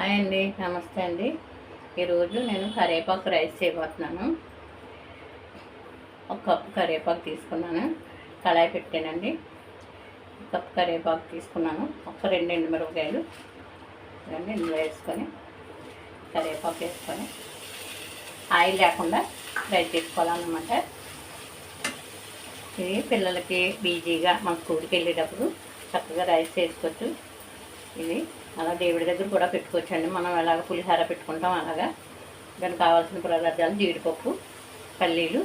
Hi అండి నమస్తే అండి. ఈరోజు నేను కరివేపాకు రైస్ చేయబోతున్నాను. ఒక కప్పు కరివేపాకు తీసుకున్నాను. కళాయి పెట్టానండి. ఒక కప్పు కరివేపాకు తీసుకున్నాను. ఒక రెండు ఎండుమిరపకాయలు. రెండు ఇందులో వేసుకొని కరివేపాకు వేసుకొని ఆయిల్ లేకుండా ఫ్రై చేసుకోవాలన్నమాట. ఇది పిల్లలకి బీజీగా మన స్కూల్కి వెళ్ళేటప్పుడు చక్కగా రైస్ చేసుకోవచ్చు. ఇది అలా దేవుడి దగ్గర కూడా పెట్టుకోవచ్చండి. మనం ఎలాగ పులిహార పెట్టుకుంటాం అలాగా. దానికి కావాల్సిన పదార్థాలు జీడిపప్పు పల్లీలు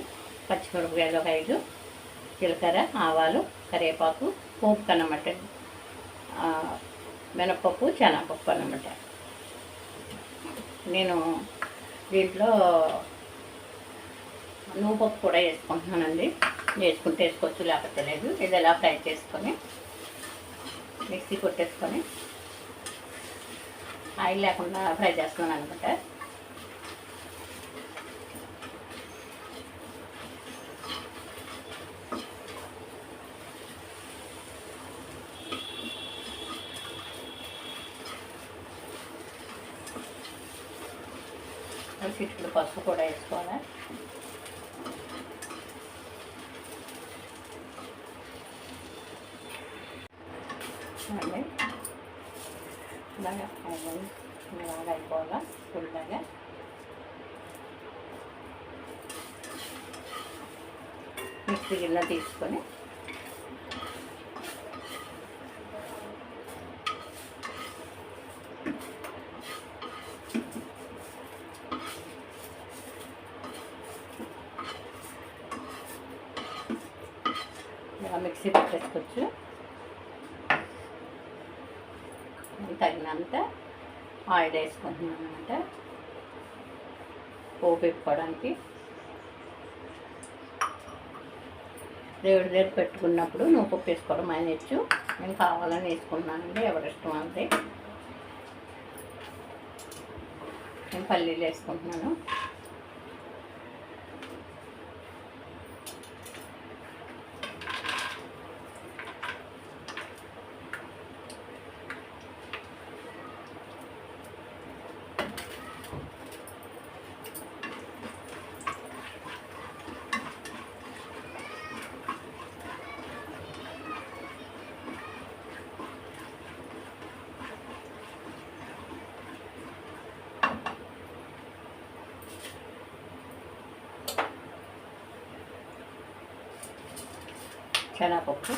పచ్చిమిరపకాయలు జీలకర్ర ఆవాలు కరివేపాకు పోపు అన్నమాట. మినప్పప్పు మినపప్పు శనగపప్పు అన్నమాట. నేను దీంట్లో నువ్వు పప్పు కూడా వేసుకుంటున్నానండి. వేసుకుంటే వేసుకోవచ్చు లేకపోతే లేదు. ఇది ఎలా ఫ్రై చేసుకొని మిక్సీ కొట్టేసుకొని ఆయిల్ లేకుండా ఫ్రై చేస్తున్నాను అనమాట చిట్టుకుడు పసుపు కూడా వేసుకోవాలి అండి ఇలాగా అయిపోయింది. ఇలాగా అయిపోవాలా? మిక్సీ గిన్నె తీసుకొని మిక్సీ పెట్టేసుకోవచ్చు. తగినంత ఆయిల్ వేసుకుంటున్నాను అనమాట పోపు పెట్టుకోవడానికి దేవుడి దగ్గర పెట్టుకున్నప్పుడు నువ్వు పప్పు వేసుకోవడం అయినచ్చు నేను కావాలని వేసుకున్నానండి ఎవరి ఇష్టం అంతే. నేను పల్లీలు వేసుకుంటున్నాను. శనగపప్పు.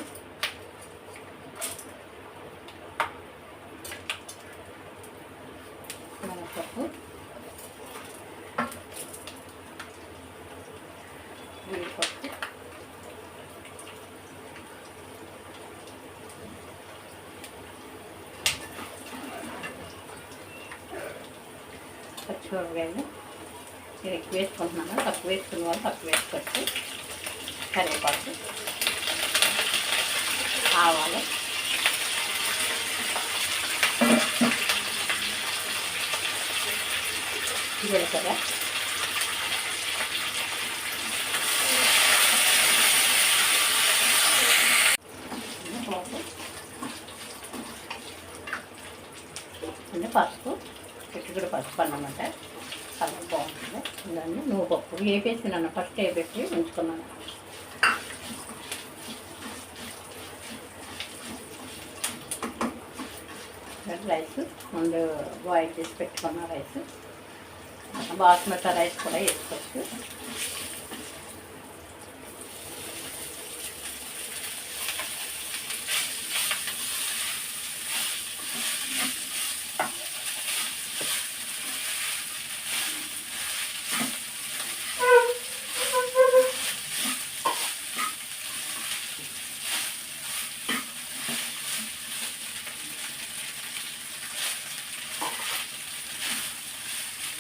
శనగపప్పు. జీడిపప్పు. పచ్చిమిరపకాయలు. నేను ఎక్కువ వేసుకుంటున్నాను. తక్కువ వేసుకున్న వాళ్ళు తక్కువ వేసుకోవచ్చు. కరివేపాకు. ఆవాలు జీలకర్ర. అంటే పసుపు చిట్టుకుడు పసుపు అన్నమాట చాలా బాగుంటుంది. ఇవన్నీ నువ్వు పప్పు. వేపేసినాను ఫస్ట్ వేపెట్టి ఉంచుకున్నాను. రైస్ ముందు బాయిల్ చేసి పెట్టుకున్న రైస్ బాస్మతి రైస్ కూడా వేసుకోవచ్చు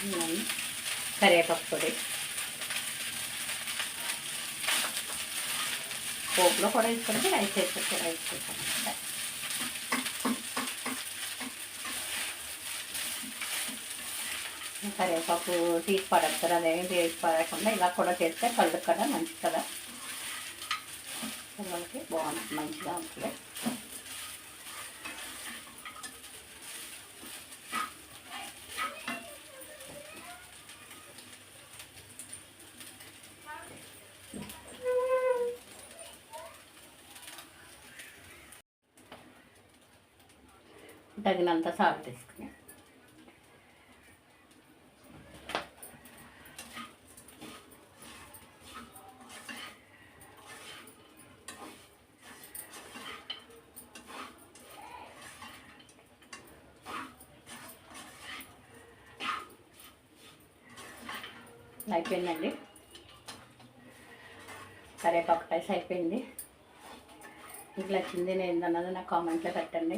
ఇవన్నీ కరివేపాకు పొడి పోపులో కూడా వేసుకుంటే రైస్ వేసుకుంటే రైస్ వేసుకుంటా కరివేపాకు తీసి పడేస్తారు అదేమి తీసి పడకుండా ఇలా కూడా చేస్తే కళ్ళు కదా మంచిది కదా. పిల్లలకి బాగుంటుంది మంచిగా ఉంటుంది. తగినంత సాల్ట్ తీసుకుని అయిపోయిందండి. కరేపాకు రైస్ అయిపోయింది. ఇట్లా వచ్చింది నేను ఏందన్నది నాకు కామెంట్లో పెట్టండి.